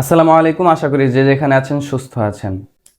আসসালামু আলাইকুম, আশা করি যে যেখানে আছেন সুস্থ আছেন।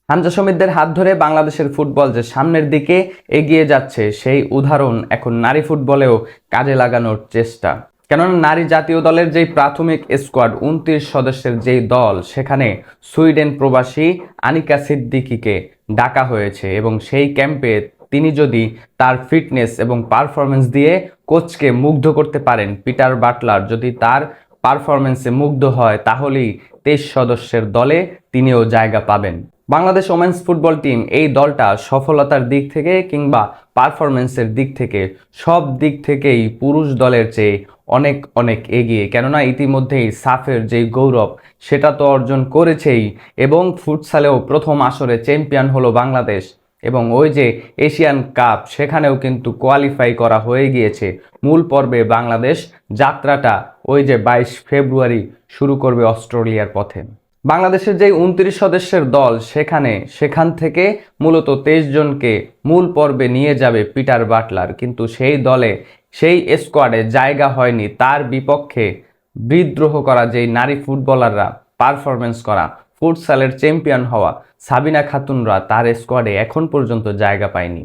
হামজা সমিতদের হাত ধরে বাংলাদেশের ফুটবল যে সামনের দিকে এগিয়ে যাচ্ছে, সেই উদাহরণ এখন নারী ফুটবলেও কাজে লাগানোর চেষ্টা। কেননা নারী জাতীয় দলের যেই প্রাথমিক স্কোয়াড, উনত্রিশ সদস্যের যেই দল, সেখানে সুইডেন প্রবাসী আনিকা সিদ্দিকিকে ডাকা হয়েছে এবং সেই ক্যাম্পে তিনি যদি তার ফিটনেস এবং পারফরমেন্স দিয়ে কোচকে মুগ্ধ করতে পারেন, পিটার বাটলার যদি তার পারফরমেন্সে মুগ্ধ হয়, তাহলেই তেইশ সদস্যের দলে তিনিও জায়গা পাবেন। বাংলাদেশ ওমেন্স ফুটবল টিম এই দলটা সফলতার দিক থেকে কিংবা পারফরমেন্সের দিক থেকে সব দিক থেকেই পুরুষ দলের চেয়ে অনেক অনেক এগিয়ে। কেননা ইতিমধ্যেই সাফের যেই গৌরব, সেটা তো অর্জন করেছেই এবং ফুটসালেও প্রথম আসরে চ্যাম্পিয়ন হলো বাংলাদেশ। এবং ওই যে এশিয়ান কাপ, সেখানেও কিন্তু কোয়ালিফাই করা হয়ে গিয়েছে। মূল পর্বে বাংলাদেশ যাত্রাটা ওই যে বাইশ ফেব্রুয়ারি শুরু করবে অস্ট্রেলিয়ার পথে। বাংলাদেশের যে উনত্রিশ সদস্যের দল, সেখানে, সেখান থেকে মূলত তেইশ জনকে মূল পর্বে নিয়ে যাবে পিটার বাটলার। কিন্তু সেই দলে, সেই স্কোয়াডে জায়গা হয়নি। তার বিপক্ষে বিদ্রোহ করা যেই নারী ফুটবলাররা পারফরমেন্স করা ফুটসালের চ্যাম্পিয়ন হওয়া সাবিনা খাতুনরা তার স্কোয়াডে এখন পর্যন্ত জায়গা পায়নি।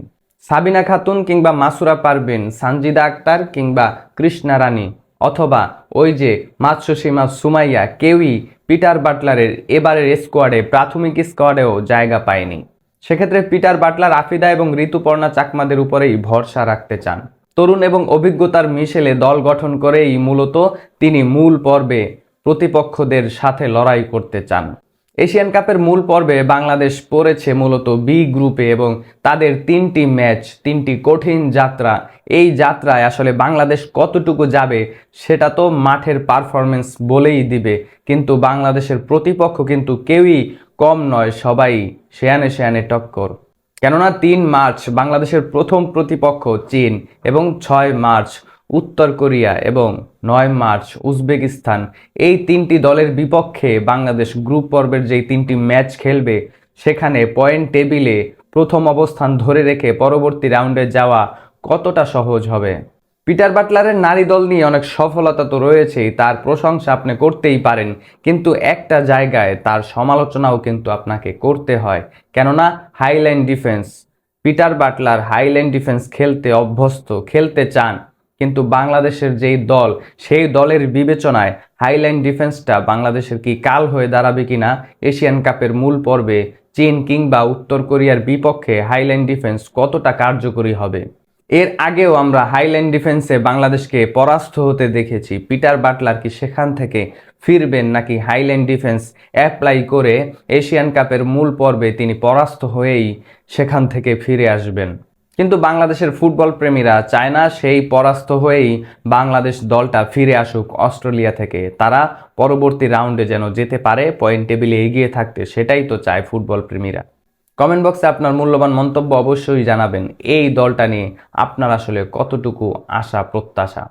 সাবিনা খাতুন কিংবা মাসুরা পারভিন, সানজিদা আক্তার কিংবা কৃষ্ণা রানী অথবা ওই যে মাতসুসীমা সুমাইয়া কেউই পিটার বাটলারের এবারের স্কোয়াডে প্রাথমিক স্কোয়াডেও জায়গা পায়নি। সেক্ষেত্রে পিটার বাটলার আফিদা এবং ঋতুপর্ণা চাকমাদের উপরেই ভরসা রাখতে চান। তরুণ এবং অভিজ্ঞতার মিশেলে দল গঠন করেই মূলত তিনি মূল পর্বে প্রতিপক্ষদের সাথে লড়াই করতে চান। এশিয়ান কাপের মূল পর্বে বাংলাদেশ পড়েছে মূলত বি গ্রুপে এবং তাদের তিনটি ম্যাচ, তিনটি কঠিন যাত্রা। এই যাত্রায় আসলে বাংলাদেশ কতটুকু যাবে সেটা তো মাঠের পারফরমেন্স বলেই দিবে। কিন্তু বাংলাদেশের প্রতিপক্ষ কিন্তু কেউই কম নয়, সবাই শেয়ানে শেয়ানে টক্কর। কেননা তিন মার্চ বাংলাদেশের প্রথম প্রতিপক্ষ চীন এবং ছয় মার্চ উত্তর কোরিয়া এবং নয় মার্চ উজবেকিস্তান, এই তিনটি দলের বিপক্ষে বাংলাদেশ গ্রুপ পর্বের যেই তিনটি ম্যাচ খেলবে, সেখানে পয়েন্ট টেবিলে প্রথম অবস্থান ধরে রেখে পরবর্তী রাউন্ডে যাওয়া কতটা সহজ হবে? পিটার বাটলারের নারী দল নিয়ে অনেক সফলতা তো রয়েছেই, তার প্রশংসা আপনি করতেই পারেন, কিন্তু একটা জায়গায় তার সমালোচনাও কিন্তু আপনাকে করতে হয়, কেননা high line defence. Peter Butler high line defence খেলতে অভ্যস্ত, খেলতে চান কিন্তু বাংলাদেশের যেই দল, সেই দলের বিবেচনায় হাইলাইন ডিফেন্সটা বাংলাদেশের কি কাল হয়ে দাঁড়াবে কিনা, এশিয়ান কাপের মূল পর্বে চীন কিংবা উত্তর কোরিয়ার বিপক্ষে হাইলাইন ডিফেন্স কতটা কার্যকরী হবে? এর আগেও আমরা হাইল্যান্ড ডিফেন্সে বাংলাদেশকে পরাস্ত হতে দেখেছি। পিটার বাটলার কি সেখান থেকে ফিরবেন নাকি হাইল্যান্ড ডিফেন্স অ্যাপ্লাই করে এশিয়ান কাপের মূল পর্বে তিনি পরাস্ত হয়েই সেখান থেকে ফিরে আসবেন? কিন্তু বাংলাদেশের ফুটবল প্রেমীরা চায় না সেই পরাস্ত হয়েই বাংলাদেশ দলটা ফিরে আসুক অস্ট্রেলিয়া থেকে। তারা পরবর্তী রাউন্ডে যেন যেতে পারে, পয়েন্ট টেবিলে এগিয়ে থাকতে সেটাই তো চায় ফুটবল প্রেমীরা। কমেন্ট বক্সে আপনার মূল্যবান মন্তব্য অবশ্যই জানাবেন। এই দলটা নিয়ে আপনার আসলে কতটুকু আশা, প্রত্যাশা?